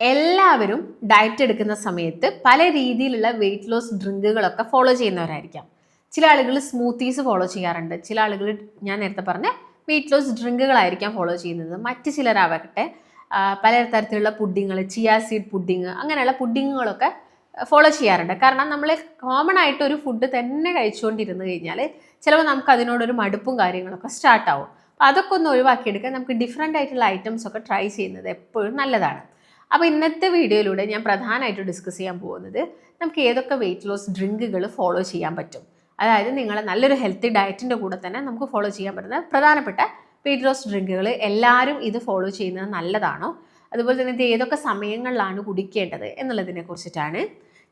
എല്ലാവരും ഡയറ്റ് എടുക്കുന്ന സമയത്ത് പല രീതിയിലുള്ള വെയിറ്റ് ലോസ് ഡ്രിങ്കുകളൊക്കെ ഫോളോ ചെയ്യുന്നവരായിരിക്കാം. ചില ആളുകൾ സ്മൂത്തീസ് ഫോളോ ചെയ്യാറുണ്ട്. ചില ആളുകൾ ഞാൻ നേരത്തെ പറഞ്ഞ വെയിറ്റ് ലോസ് ഡ്രിങ്കുകളായിരിക്കാം ഫോളോ ചെയ്യുന്നത്. മറ്റ് ചിലരാവട്ടെ പല തരത്തിലുള്ള പുഡിങ്ങൾ ചിയാ സീഡ് പുഡിങ് അങ്ങനെയുള്ള പുഡിങ്ങുകളൊക്കെ ഫോളോ ചെയ്യാറുണ്ട്. കാരണം നമ്മൾ കോമൺ ആയിട്ട് ഒരു ഫുഡ് തന്നെ കഴിച്ചുകൊണ്ടിരുന്നു കഴിഞ്ഞാൽ ചിലപ്പോൾ നമുക്ക് അതിനോടൊരു മടുപ്പും കാര്യങ്ങളൊക്കെ സ്റ്റാർട്ടാവും അപ്പോൾ അതൊക്കെ ഒന്ന് ഒഴിവാക്കിയെടുക്കാൻ നമുക്ക് ഡിഫറെന്റ് ആയിട്ടുള്ള ഐറ്റംസ് ഒക്കെ ട്രൈ ചെയ്യുന്നത് എപ്പോഴും നല്ലതാണ്. അപ്പോൾ ഇന്നത്തെ വീഡിയോയിലൂടെ ഞാൻ പ്രധാനമായിട്ട് ഡിസ്കസ് ചെയ്യാൻ പോകുന്നത് നമുക്ക് ഏതൊക്കെ വെയിറ്റ് ലോസ് ഡ്രിങ്കുകൾ ഫോളോ ചെയ്യാൻ പറ്റും. അതായത് നിങ്ങളെ നല്ലൊരു ഹെൽത്തി ഡയറ്റിന്റെ കൂടെ തന്നെ നമുക്ക് ഫോളോ ചെയ്യാൻ പറ്റുന്ന പ്രധാനപ്പെട്ട വെയിറ്റ് ലോസ് ഡ്രിങ്കുകൾ എല്ലാവരും ഇത് ഫോളോ ചെയ്യുന്നത് നല്ലതാണോ? അതുപോലെ തന്നെ ഇത് ഏതൊക്കെ സമയങ്ങളിലാണ് കുടിക്കേണ്ടത് എന്നുള്ളതിനെ കുറിച്ചിട്ടാണ്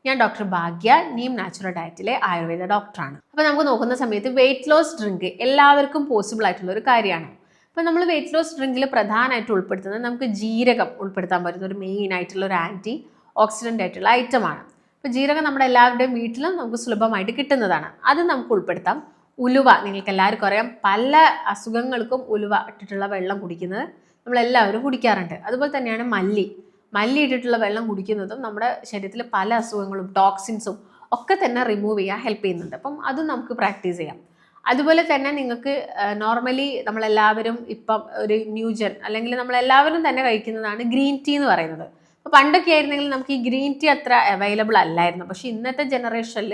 ഞാൻ ഡോക്ടർ ഭാഗ്യ നീം നാച്ചുറൽ ഡയറ്റിലെ ആയുർവേദ ഡോക്ടറാണ് അപ്പോൾ നമുക്ക് നോക്കുന്ന സമയത്ത് വെയിറ്റ് ലോസ് ഡ്രിങ്ക് എല്ലാവർക്കും പോസിബിൾ ആയിട്ടുള്ള ഒരു കാര്യമാണ്. അപ്പോൾ നമ്മൾ വെയിറ്റ് ലോസ് ഡ്രിങ്കിൽ പ്രധാനമായിട്ട് ഉൾപ്പെടുത്തുന്നത് നമുക്ക് ജീരകം ഉൾപ്പെടുത്താൻ പറ്റുന്ന ഒരു മെയിൻ ആയിട്ടുള്ള ഒരു ആന്റി ഓക്സിഡന്റ് ആയിട്ടുള്ള ഐറ്റമാണ് അപ്പോൾ ജീരകം നമ്മുടെ എല്ലാവരുടെയും വീട്ടിലും നമുക്ക് സുലഭമായിട്ട് കിട്ടുന്നതാണ്. അത് നമുക്ക് ഉൾപ്പെടുത്താം. ഉലുവ നിങ്ങൾക്ക് എല്ലാവർക്കും അറിയാം പല അസുഖങ്ങൾക്കും ഉലുവ ഇട്ടിട്ടുള്ള വെള്ളം കുടിക്കുന്നത് നമ്മളെല്ലാവരും കുടിക്കാറുണ്ട്. അതുപോലെ തന്നെയാണ് മല്ലി. മല്ലി ഇട്ടിട്ടുള്ള വെള്ളം കുടിക്കുന്നതും നമ്മുടെ ശരീരത്തിൽ പല അസുഖങ്ങളും ടോക്സിൻസും ഒക്കെ തന്നെ റിമൂവ് ചെയ്യാൻ ഹെൽപ്പ് ചെയ്യുന്നുണ്ട്. അപ്പം അതും നമുക്ക് പ്രാക്ടീസ് ചെയ്യാം. അതുപോലെ തന്നെ നിങ്ങൾക്ക് നോർമലി നമ്മളെല്ലാവരും ഇപ്പം ഒരു ന്യൂജൻ അല്ലെങ്കിൽ നമ്മളെല്ലാവരും തന്നെ കഴിക്കുന്നതാണ് ഗ്രീൻ ടീ എന്ന് പറയുന്നത്. അപ്പോൾ പണ്ടൊക്കെ ആയിരുന്നെങ്കിൽ നമുക്ക് ഈ ഗ്രീൻ ടീ അത്ര അവൈലബിൾ അല്ലായിരുന്നു. പക്ഷേ ഇന്നത്തെ ജനറേഷനിൽ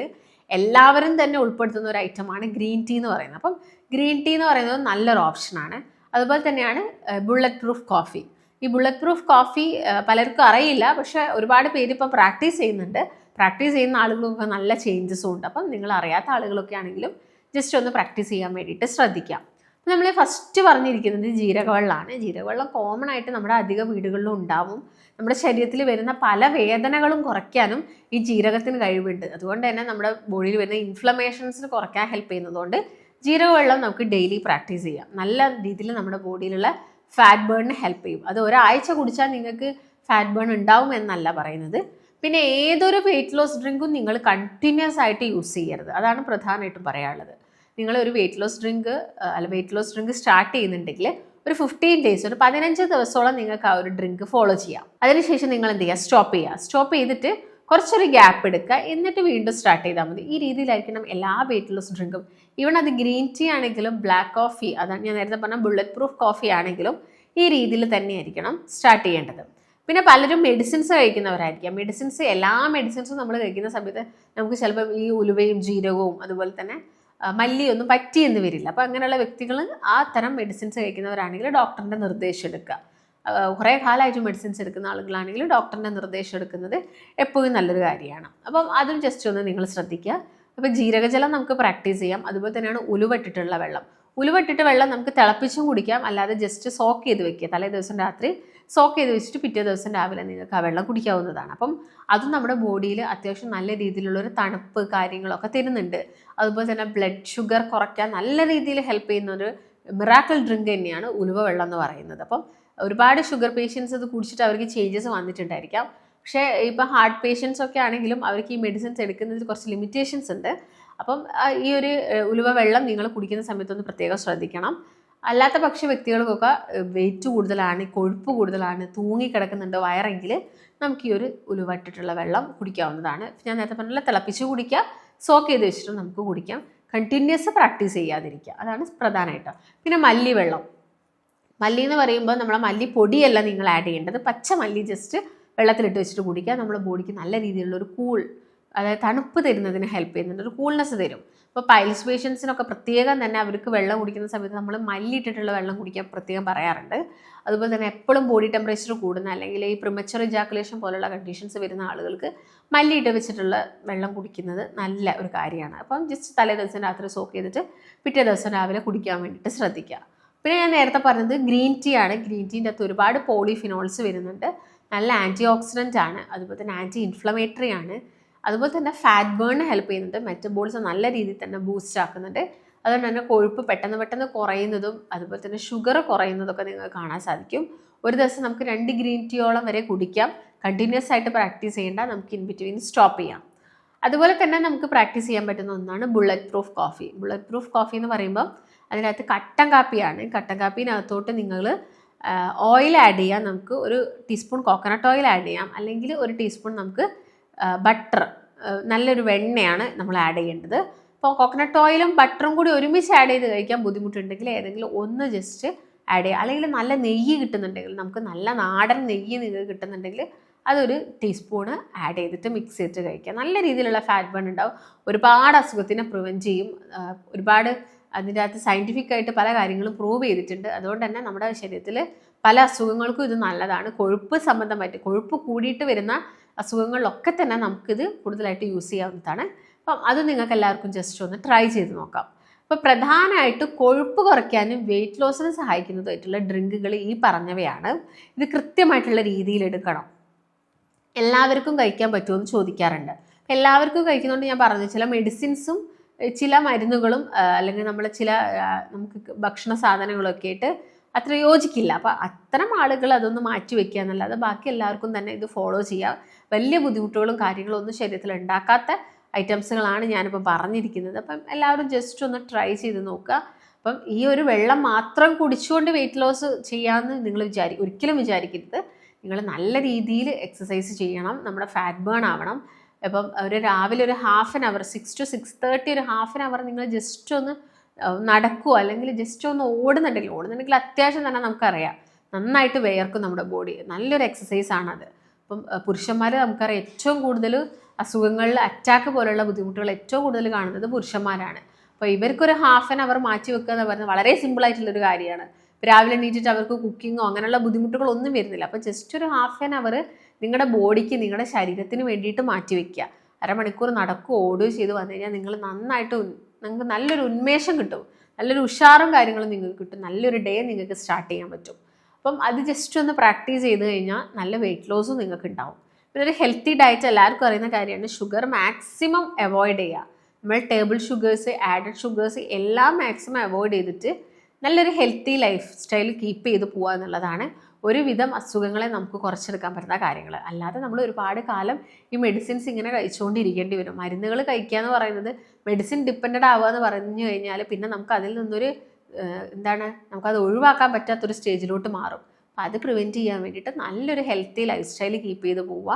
എല്ലാവരും തന്നെ ഉൾപ്പെടുത്തുന്ന ഒരു ഐറ്റമാണ് ഗ്രീൻ ടീ എന്ന് പറയുന്നത്. അപ്പം ഗ്രീൻ ടീ എന്ന് പറയുന്നത് നല്ലൊരു ഓപ്ഷനാണ് അതുപോലെ തന്നെയാണ് ബുള്ളറ്റ് പ്രൂഫ് കോഫി ഈ ബുള്ളറ്റ് പ്രൂഫ് കോഫി പലർക്കും അറിയില്ല. പക്ഷെ ഒരുപാട് പേര് ഇപ്പം പ്രാക്ടീസ് ചെയ്യുന്നുണ്ട്. പ്രാക്ടീസ് ചെയ്യുന്ന ആളുകൾക്കൊക്കെ നല്ല ചേഞ്ചസും ഉണ്ട്. അപ്പം നിങ്ങൾ അറിയാത്ത ആളുകളൊക്കെ ആണെങ്കിലും ജസ്റ്റ് ഒന്ന് പ്രാക്ടീസ് ചെയ്യാൻ വേണ്ടിയിട്ട് ശ്രദ്ധിക്കാം. നമ്മൾ ഫസ്റ്റ് പറഞ്ഞിരിക്കുന്നത് ജീരകവെള്ളമാണ് ജീരകവെള്ളം കോമൺ ആയിട്ട് നമ്മുടെ അധിക വീടുകളിലും ഉണ്ടാവും. നമ്മുടെ ശരീരത്തിൽ വരുന്ന പല വേദനകളും കുറയ്ക്കാനും ഈ ജീരകത്തിന് കഴിവുണ്ട്. അതുകൊണ്ട് തന്നെ നമ്മുടെ ബോഡിയിൽ വരുന്ന ഇൻഫ്ലമേഷൻസ് കുറയ്ക്കാൻ ഹെൽപ്പ് ചെയ്യുന്നതുകൊണ്ട് ജീരകവെള്ളം നമുക്ക് ഡെയിലി പ്രാക്ടീസ് ചെയ്യാം. നല്ല രീതിയിൽ നമ്മുടെ ബോഡിയിലുള്ള ഫാറ്റ് ബേണിന് ഹെൽപ്പ് ചെയ്യും. അത് ഒരാഴ്ച കുടിച്ചാൽ നിങ്ങൾക്ക് ഫാറ്റ് ബേൺ ഉണ്ടാവും എന്നല്ല പറയുന്നത്. പിന്നെ ഏതൊരു വെയിറ്റ് ലോസ് ഡ്രിങ്കും നിങ്ങൾ കണ്ടിന്യൂസ് ആയിട്ട് യൂസ് ചെയ്യരുത്. അതാണ് പ്രധാനമായിട്ടും പറയാനുള്ളത്. നിങ്ങൾ ഒരു വെയിറ്റ് ലോസ് ഡ്രിങ്ക് അല്ല വെയിറ്റ് ലോസ് ഡ്രിങ്ക് സ്റ്റാർട്ട് ചെയ്യുന്നുണ്ടെങ്കിൽ ഒരു ഫിഫ്റ്റീൻ ഡേയ്സ് ഒരു പതിനഞ്ച് ദിവസത്തോളം നിങ്ങൾക്ക് ആ ഒരു ഡ്രിങ്ക് ഫോളോ ചെയ്യാം. അതിനുശേഷം നിങ്ങൾ എന്ത് ചെയ്യുക? സ്റ്റോപ്പ് ചെയ്യുക. സ്റ്റോപ്പ് ചെയ്തിട്ട് കുറച്ചൊരു ഗ്യാപ്പ് എടുക്കുക. എന്നിട്ട് വീണ്ടും സ്റ്റാർട്ട് ചെയ്താൽ മതി. ഈ രീതിയിലായിരിക്കണം എല്ലാ വെയിറ്റ് ലോസ് ഡ്രിങ്കും ഈവൺ അത് ഗ്രീൻ ടീ ആണെങ്കിലും ബ്ലാക്ക് കോഫി അതാണ് ഞാൻ നേരത്തെ പറഞ്ഞ ബുള്ളറ്റ് പ്രൂഫ് കോഫി ആണെങ്കിലും ഈ രീതിയിൽ തന്നെയായിരിക്കണം സ്റ്റാർട്ട് ചെയ്യേണ്ടത്. പിന്നെ പലരും മെഡിസിൻസ് കഴിക്കുന്നവരായിരിക്കാം. മെഡിസിൻസ് എല്ലാ മെഡിസിൻസും നമ്മൾ കഴിക്കുന്ന സമയത്ത് നമുക്ക് ചിലപ്പോൾ ഈ ഉലുവയും ജീരകവും അതുപോലെ തന്നെ മല്ലിയൊന്നും പറ്റിയെന്ന് വരില്ല. അപ്പോൾ അങ്ങനെയുള്ള വ്യക്തികൾ ആ തരം മെഡിസിൻസ് കഴിക്കുന്നവരാണെങ്കിൽ ഡോക്ടറിന്റെ നിർദ്ദേശം എടുക്കുക. കുറേ കാലമായിട്ട് മെഡിസിൻസ് എടുക്കുന്ന ആളുകളാണെങ്കിൽ ഡോക്ടറിന്റെ നിർദ്ദേശം എടുക്കുന്നത് എപ്പോഴും നല്ലൊരു കാര്യമാണ്. അപ്പം അതും ജസ്റ്റ് ഒന്ന് നിങ്ങൾ ശ്രദ്ധിക്കുക. അപ്പോൾ ജീരകജലം നമുക്ക് പ്രാക്ടീസ് ചെയ്യാം. അതുപോലെ തന്നെയാണ് ഉലുവട്ടിട്ടുള്ള വെള്ളം. ഉലുവട്ടിട്ട് വെള്ളം നമുക്ക് തിളപ്പിച്ചും കുടിക്കാം. അല്ലാതെ ജസ്റ്റ് സോക്ക് ചെയ്ത് വെക്കുക. തലേ ദിവസം രാത്രി സോക്ക് ചെയ്ത് വെച്ചിട്ട് പിറ്റേ ദിവസം രാവിലെ നിങ്ങൾക്ക് ആ വെള്ളം കുടിക്കാവുന്നതാണ്. അപ്പം അതും നമ്മുടെ ബോഡിയിൽ അത്യാവശ്യം നല്ല രീതിയിലുള്ള ഒരു തണുപ്പ് കാര്യങ്ങളൊക്കെ തരുന്നുണ്ട്. അതുപോലെ തന്നെ ബ്ലഡ് ഷുഗർ കുറയ്ക്കാൻ നല്ല രീതിയിൽ ഹെൽപ്പ് ചെയ്യുന്ന ഒരു മിറാക്കിൾ ഡ്രിങ്ക് തന്നെയാണ് ഉലുവ വെള്ളം എന്ന് പറയുന്നത്. അപ്പം ഒരുപാട് ഷുഗർ പേഷ്യൻസ് അത് കുടിച്ചിട്ട് അവർക്ക് ചേഞ്ചസ് വന്നിട്ടുണ്ടായിരിക്കാം. പക്ഷേ ഇപ്പം ഹാർട്ട് പേഷ്യൻസ് ഒക്കെ ആണെങ്കിലും അവർക്ക് ഈ മെഡിസിൻസ് എടുക്കുന്നതിൽ കുറച്ച് ലിമിറ്റേഷൻസ് ഉണ്ട്. അപ്പം ഈ ഒരു ഉലുവ വെള്ളം നിങ്ങൾ കുടിക്കുന്ന സമയത്തൊന്ന് പ്രത്യേകം ശ്രദ്ധിക്കണം. അല്ലാത്ത പക്ഷ വ്യക്തികൾക്കൊക്കെ വെയിറ്റ് കൂടുതലാണ് കൊഴുപ്പ് കൂടുതലാണ് തൂങ്ങിക്കിടക്കുന്നുണ്ട് വയറെങ്കിൽ നമുക്ക് ഈ ഒരു ഉലുവട്ടിട്ടുള്ള വെള്ളം കുടിക്കാവുന്നതാണ്. ഞാൻ നേരത്തെ പറഞ്ഞില്ല തിളപ്പിച്ച് കുടിക്കുക സോക്ക് ചെയ്ത് വെച്ചിട്ട് നമുക്ക് കുടിക്കാം. കണ്ടിന്യൂസ് പ്രാക്ടീസ് ചെയ്യാതിരിക്കുക. അതാണ് പ്രധാനമായിട്ട്. പിന്നെ മല്ലി വെള്ളം മല്ലി എന്ന് പറയുമ്പോൾ നമ്മളെ മല്ലി പൊടിയല്ല നിങ്ങൾ ആഡ് ചെയ്യേണ്ടത്. പച്ച മല്ലി ജസ്റ്റ് വെള്ളത്തിലിട്ട് വെച്ചിട്ട് കുടിക്കുക. നമ്മുടെ ബോഡിക്ക് നല്ല രീതിയിലുള്ള ഒരു കൂൾ അതായത് തണുപ്പ് തരുന്നതിന് ഹെൽപ്പ് ചെയ്യുന്നുണ്ട്. ഒരു കൂൾനെസ് തരും. ഇപ്പോൾ പൈൽസ് പേഷ്യൻസിനൊക്കെ പ്രത്യേകം തന്നെ അവർക്ക് വെള്ളം കുടിക്കുന്ന സമയത്ത് നമ്മൾ മല്ലി ഇട്ടിട്ടുള്ള വെള്ളം കുടിക്കാൻ പ്രത്യേകം പറയാറുണ്ട്. അതുപോലെ തന്നെ എപ്പോഴും ബോഡി ടെമ്പറേച്ചർ കൂടുന്ന അല്ലെങ്കിൽ ഈ പ്രിമച്ചർ ഇജാക്കുലേഷൻ പോലുള്ള കണ്ടീഷൻസ് വരുന്ന ആളുകൾക്ക് മല്ലിയിട്ട് വെച്ചിട്ടുള്ള വെള്ളം കുടിക്കുന്നത് നല്ല ഒരു കാര്യമാണ്. അപ്പം ജസ്റ്റ് തലേ ദിവസം രാത്രി സോക്ക് ചെയ്തിട്ട് പിറ്റേ ദിവസം രാവിലെ കുടിക്കാൻ വേണ്ടിയിട്ട് ശ്രദ്ധിക്കുക. പിന്നെ ഞാൻ നേരത്തെ പറഞ്ഞത് ഗ്രീൻ ടീ ആണ്. ഗ്രീൻ ടീന്റെ അകത്ത് ഒരുപാട് പോളിഫിനോൾസ് വരുന്നുണ്ട്. നല്ല ആന്റി ഓക്സിഡന്റ് ആണ്. അതുപോലെ തന്നെ ആന്റി ഇൻഫ്ലമേറ്ററി ആണ്. അതുപോലെ തന്നെ ഫാറ്റ് ബേൺ ഹെൽപ്പ് ചെയ്യുന്നുണ്ട്. മെറ്റബോളിസം നല്ല രീതിയിൽ തന്നെ ബൂസ്റ്റ് ആക്കുന്നുണ്ട്. അതുകൊണ്ട് തന്നെ കൊഴുപ്പ് പെട്ടെന്ന് പെട്ടെന്ന് കുറയുന്നതും അതുപോലെ തന്നെ ഷുഗർ കുറയുന്നതൊക്കെ നിങ്ങൾക്ക് കാണാൻ സാധിക്കും. ഒരു ദിവസം നമുക്ക് രണ്ട് ഗ്രീൻ ടീയോളം വരെ കുടിക്കാം. കണ്ടിന്യൂസ് ആയിട്ട് പ്രാക്ടീസ് ചെയ്യേണ്ട നമുക്ക് ഇൻ ബിറ്റ്വീൻ സ്റ്റോപ്പ് ചെയ്യാം. അതുപോലെ തന്നെ നമുക്ക് പ്രാക്ടീസ് ചെയ്യാൻ പറ്റുന്ന ഒന്നാണ് bulletproof coffee bulletproof coffee എന്ന് പറയുമ്പോൾ അതിനകത്ത് കട്ടൻ കാപ്പിയാണ്. കട്ടൻ കാപ്പിനകത്തോട്ട് നിങ്ങൾ ഓയിൽ ആഡ് ചെയ്യാം. നമുക്ക് ഒരു ടീസ്പൂൺ കോക്കനട്ട് ഓയിൽ ആഡ് ചെയ്യാം. അല്ലെങ്കിൽ ഒരു ടീസ്പൂൺ നമുക്ക് ബട്ടർ നല്ലൊരു വെണ്ണയാണ് നമ്മൾ ആഡ് ചെയ്യേണ്ടത്. അപ്പോൾ കോക്കനട്ട് ഓയിലും ബട്ടറും കൂടി ഒരുമിച്ച് ആഡ് ചെയ്ത് കഴിക്കാൻ ബുദ്ധിമുട്ടുണ്ടെങ്കിൽ ഏതെങ്കിലും ഒന്ന് ജസ്റ്റ് ആഡ് ചെയ്യുക. അല്ലെങ്കിൽ നല്ല നെയ്യ് കിട്ടുന്നുണ്ടെങ്കിൽ നമുക്ക് നല്ല നാടൻ നെയ്യ് നിങ്ങൾക്ക് കിട്ടുന്നുണ്ടെങ്കിൽ അതൊരു ടീസ്പൂണ് ആഡ് ചെയ്തിട്ട് മിക്സ് ചെയ്തിട്ട് കഴിക്കുക. നല്ല രീതിയിലുള്ള ഫാറ്റ് ബേൺ ഉണ്ടാവും. ഒരുപാട് അസുഖത്തിനെ പ്രിവെന്റ് ചെയ്യും. ഒരുപാട് അതിന്റെ അകത്ത് സയന്റിഫിക് ആയിട്ട് പല കാര്യങ്ങളും പ്രൂവ് ചെയ്തിട്ടുണ്ട്. അതുകൊണ്ട് തന്നെ നമ്മുടെ ശരീരത്തിൽ പല അസുഖങ്ങൾക്കും ഇത് നല്ലതാണ്. കൊഴുപ്പ് സംബന്ധമായിട്ട് കൊഴുപ്പ് കൂടിയിട്ട് വരുന്ന അസുഖങ്ങളിലൊക്കെ തന്നെ നമുക്കിത് കൂടുതലായിട്ട് യൂസ് ചെയ്യാവുന്നതാണ്. അപ്പം അത് നിങ്ങൾക്ക് എല്ലാവർക്കും ജസ്റ്റ് ഒന്ന് ട്രൈ ചെയ്ത് നോക്കാം. അപ്പോൾ പ്രധാനമായിട്ട് കൊഴുപ്പ് കുറയ്ക്കാനും വെയിറ്റ് ലോസിന് സഹായിക്കുന്നതായിട്ടുള്ള ഡ്രിങ്കുകൾ ഈ പറഞ്ഞവയാണ്. ഇത് കൃത്യമായിട്ടുള്ള രീതിയിൽ എടുക്കണം. എല്ലാവർക്കും കഴിക്കാൻ പറ്റുമെന്ന് ചോദിക്കാറുണ്ട്. എല്ലാവർക്കും കഴിക്കുന്നതുകൊണ്ട് ഞാൻ പറഞ്ഞു ചില മെഡിസിൻസും ചില മരുന്നുകളും അല്ലെങ്കിൽ നമ്മൾ ചില നമുക്ക് ഭക്ഷണ സാധനങ്ങളൊക്കെ ആയിട്ട് അത്ര യോജിക്കില്ല. അപ്പോൾ അത്തരം ആളുകൾ അതൊന്ന് മാറ്റി വെക്കുക എന്നല്ലാതെ ബാക്കി എല്ലാവർക്കും തന്നെ ഇത് ഫോളോ ചെയ്യുക. വലിയ ബുദ്ധിമുട്ടുകളും കാര്യങ്ങളും ഒന്നും ശരീരത്തിൽ ഉണ്ടാക്കാത്ത ഐറ്റംസുകളാണ് ഞാനിപ്പോൾ പറഞ്ഞിരിക്കുന്നത്. അപ്പം എല്ലാവരും ജസ്റ്റ് ഒന്ന് ട്രൈ ചെയ്ത് നോക്കുക. അപ്പം ഈ ഒരു വെള്ളം മാത്രം കുടിച്ചുകൊണ്ട് വെയിറ്റ് ലോസ് ചെയ്യാമെന്ന് നിങ്ങൾ വിചാരി ഒരിക്കലും വിചാരിക്കരുത്. നിങ്ങൾ നല്ല രീതിയിൽ എക്സസൈസ് ചെയ്യണം. നമ്മുടെ ഫാറ്റ് ബേൺ ആവണം. ഇപ്പം ഒരു രാവിലെ ഒരു half an hour six to six thirty ഒരു ഹാഫ് ആൻ അവർ നിങ്ങൾ ജസ്റ്റ് ഒന്ന് അഹ് നടക്കുവോ അല്ലെങ്കിൽ ജസ്റ്റ് ഒന്ന് ഓടുന്നുണ്ടെങ്കിൽ ഓടുന്നുണ്ടെങ്കിൽ അത്യാവശ്യം തന്നെ നമുക്കറിയാം. നന്നായിട്ട് വേർക്കും നമ്മുടെ ബോഡി നല്ലൊരു എക്സസൈസ് ആണത്. അപ്പം പുരുഷന്മാർ നമുക്കറിയാം ഏറ്റവും കൂടുതൽ അസുഖങ്ങളിൽ അറ്റാക്ക് പോലുള്ള ബുദ്ധിമുട്ടുകൾ ഏറ്റവും കൂടുതൽ കാണുന്നത് പുരുഷന്മാരാണ്. അപ്പോൾ ഇവർക്കൊരു ഹാഫ് ആൻ അവർ മാറ്റി വെക്കുക എന്ന് പറയുന്നത് വളരെ സിമ്പിളായിട്ടുള്ളൊരു കാര്യമാണ്. രാവിലെ എണീറ്റിട്ട് അവർക്ക് കുക്കിങ്ങോ അങ്ങനെയുള്ള ബുദ്ധിമുട്ടുകളൊന്നും വരുന്നില്ല. അപ്പോൾ ജസ്റ്റ് ഒരു ഹാഫ് ആൻ അവർ നിങ്ങളുടെ ബോഡിക്ക് നിങ്ങളുടെ ശരീരത്തിന് വേണ്ടിയിട്ട് മാറ്റി വെക്കുക. അരമണിക്കൂർ നടക്കുകയോ ഓടുകയോ ചെയ്ത് വന്നു കഴിഞ്ഞാൽ നിങ്ങൾ നന്നായിട്ട് നിങ്ങൾക്ക് നല്ലൊരു ഉന്മേഷം കിട്ടും. നല്ലൊരു ഉഷാറും കാര്യങ്ങളും നിങ്ങൾക്ക് കിട്ടും. നല്ലൊരു ഡേ നിങ്ങൾക്ക് സ്റ്റാർട്ട് ചെയ്യാൻ പറ്റും. അപ്പം അത് ജസ്റ്റ് ഒന്ന് പ്രാക്ടീസ് ചെയ്ത് കഴിഞ്ഞാൽ നല്ല വെയിറ്റ് ലോസും നിങ്ങൾക്ക് ഉണ്ടാവും. പിന്നെ ഒരു ഹെൽത്തി ഡയറ്റ് എല്ലാവർക്കും അറിയുന്ന കാര്യമാണ്. ഷുഗർ മാക്സിമം അവോയ്ഡ് ചെയ്യുക. നമ്മൾ ടേബിൾ ഷുഗേഴ്സ് ആഡഡ് ഷുഗേഴ്സ് എല്ലാം മാക്സിമം അവോയ്ഡ് ചെയ്തിട്ട് നല്ലൊരു ഹെൽത്തി ലൈഫ് സ്റ്റൈൽ കീപ്പ് ചെയ്ത് പോവുക എന്നുള്ളതാണ് ഒരുവിധം അസുഖങ്ങളെ നമുക്ക് കുറച്ചെടുക്കാൻ പറ്റുന്ന കാര്യങ്ങൾ അല്ലാതെ നമ്മൾ ഒരുപാട് കാലം ഈ മെഡിസിൻസ് ഇങ്ങനെ കഴിച്ചുകൊണ്ടിരിക്കേണ്ടി വരും. മരുന്നുകൾ കഴിക്കുക എന്ന് പറയുന്നത് മെഡിസിൻ ഡിപ്പെൻഡ് ആവുക എന്ന് പറഞ്ഞു കഴിഞ്ഞാൽ പിന്നെ നമുക്ക് അതിൽ നിന്നൊരു എന്താണ് നമുക്കത് ഒഴിവാക്കാൻ പറ്റാത്തൊരു സ്റ്റേജിലോട്ട് മാറും. അപ്പം അത് പ്രിവെന്റ് ചെയ്യാൻ വേണ്ടിയിട്ട് നല്ലൊരു ഹെൽത്തി ലൈഫ് സ്റ്റൈൽ കീപ്പ് ചെയ്ത് പോവുക.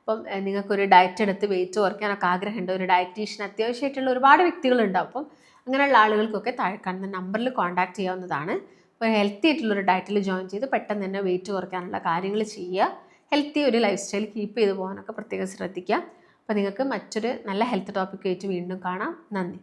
അപ്പം നിങ്ങൾക്കൊരു ഡയറ്റ് എടുത്ത് വെയിറ്റ് കുറയ്ക്കാനൊക്കെ ആഗ്രഹമുണ്ട്. ഒരു ഡയറ്റീഷ്യൻ അത്യാവശ്യമായിട്ടുള്ള ഒരുപാട് വ്യക്തികളുണ്ടാവും അപ്പം അങ്ങനെയുള്ള ആളുകൾക്കൊക്കെ താഴെ കാണുന്ന നമ്പറിൽ കോൺടാക്റ്റ് ചെയ്യാവുന്നതാണ്. അപ്പോൾ ഹെൽത്തി ആയിട്ടുള്ള ഒരു ഡയറ്റിൽ ജോയിൻ ചെയ്ത് പെട്ടെന്ന് തന്നെ വെയിറ്റ് കുറയ്ക്കാനുള്ള കാര്യങ്ങൾ ചെയ്യുക. ഹെൽത്തി ഒരു ലൈഫ് സ്റ്റൈൽ കീപ്പ് ചെയ്ത് പോകാനൊക്കെ പ്രത്യേകം ശ്രദ്ധിക്കുക. അപ്പോൾ നിങ്ങൾക്ക് മറ്റൊരു നല്ല ഹെൽത്ത് ടോപ്പിക്കായിട്ട് വീണ്ടും കാണാം. നന്ദി.